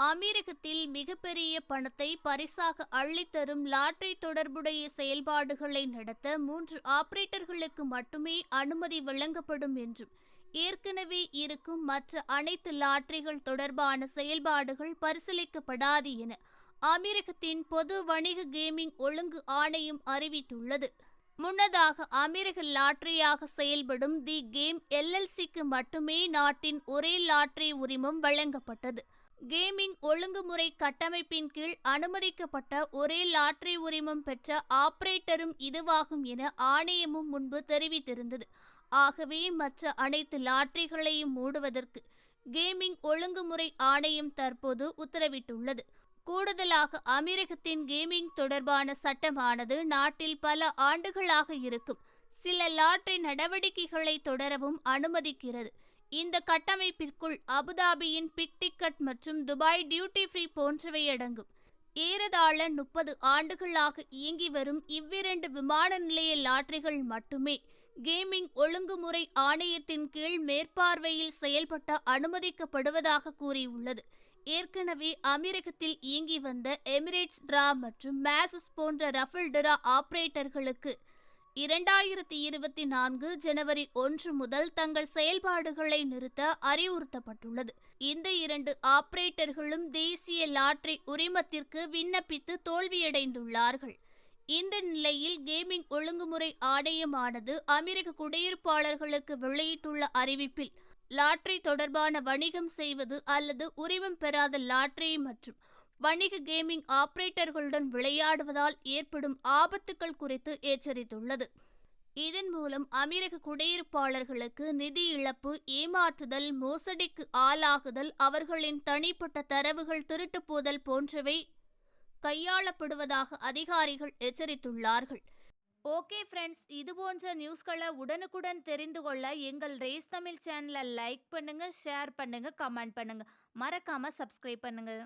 அமீரகத்தில் மிகப்பெரிய பணத்தை பரிசாக அள்ளித்தரும் லாட்டரி தொடர்புடைய செயல்பாடுகளை நடத்த மூன்று ஆபரேட்டர்களுக்கு மட்டுமே அனுமதி வழங்கப்படும் என்றும் ஏற்கனவே இருக்கும் மற்ற அனைத்து லாட்டரிகள் தொடர்பான செயல்பாடுகள் பரிசீலிக்கப்படாது என அமீரகத்தின் பொது வணிக கேமிங் ஒழுங்கு ஆணையம் அறிவித்துள்ளது. முன்னதாக அமீரக லாட்டரியாக செயல்படும் தி கேம் எல்எல்சிக்கு மட்டுமே நாட்டின் ஒரே லாட்டரி உரிமம் வழங்கப்பட்டது. கேமிங் ஒழுங்குமுறை கட்டமைப்பின் கீழ் அனுமதிக்கப்பட்ட ஒரே லாட்டரி உரிமம் பெற்ற ஆபரேட்டரும் இதுவாகும் என ஆணையமும் முன்பு தெரிவித்திருந்தது. ஆகவே மற்ற அனைத்து லாட்டரிகளையும் மூடுவதற்கு கேமிங் ஒழுங்குமுறை ஆணையம் தற்போது உத்தரவிட்டுள்ளது. கூடுதலாக அமீரகத்தின் கேமிங் தொடர்பான சட்டமானது நாட்டில் பல ஆண்டுகளாக இருக்கும். சில லாட்டரி நடவடிக்கைகளை தொடரவும் அனுமதிக்கிறது. இந்த கட்டமைப்பிற்குள் அபுதாபியின் பிக் டிக்கெட் மற்றும் துபாய் டியூட்டி ஃப்ரீ போன்றவை அடங்கும். ஏறதாழ முப்பது ஆண்டுகளாக இயங்கி வரும் இவ்விரண்டு விமான நிலைய லாட்டரிகள் மட்டுமே கேமிங் ஒழுங்குமுறை ஆணையத்தின் கீழ் மேற்பார்வையில் செயல்பட்ட அனுமதிக்கப்படுவதாக கூறியுள்ளது. ஏற்கனவே அமீரகத்தில் இயங்கி வந்த எமிரேட்ஸ் டிரா மற்றும் மேசஸ் போன்ற ரஃபல் டிரா ஆபரேட்டர்களுக்கு இரண்டாயிரத்தி இருபத்தி நான்கு ஜனவரி ஒன்று முதல் தங்கள் செயல்பாடுகளை நிறுத்த அறிவுறுத்தப்பட்டுள்ளது. இந்த இரண்டு ஆபரேட்டர்களும் தேசிய லாட்டரி உரிமத்திற்கு விண்ணப்பித்து தோல்வியடைந்துள்ளார்கள். இந்த நிலையில் கேமிங் ஒழுங்குமுறை ஆணையமானது அமெரிக்க குடியிருப்பாளர்களுக்கு வெளியிட்டுள்ள அறிவிப்பில் லாட்டரி தொடர்பான வணிகம் செய்வது அல்லது உரிமம் பெறாத லாட்டரி மற்றும் வணிக கேமிங் ஆபரேட்டர்களுடன் விளையாடுவதால் ஏற்படும் ஆபத்துக்கள் குறித்து எச்சரித்துள்ளது. இதன் மூலம் அமெரிக்க குடியிருப்பாளர்களுக்கு நிதி இழப்பு ஏமாற்றுதல் மோசடிக்கு ஆளாகுதல் அவர்களின் தனிப்பட்ட தரவுகள் திருட்டு போதல் போன்றவை கையாளப்படுவதாக அதிகாரிகள் எச்சரித்துள்ளார்கள். ஓகே ஃப்ரெண்ட்ஸ் இது போன்ற நியூஸ்களை உடனுக்குடன் தெரிந்து கொள்ள எங்கள் ரேஸ் தமிழ் சேனலை லைக் பண்ணுங்க ஷேர் பண்ணுங்க கமெண்ட் பண்ணுங்க. மறக்காமல் சப்ஸ்கிரைப் பண்ணுங்கள்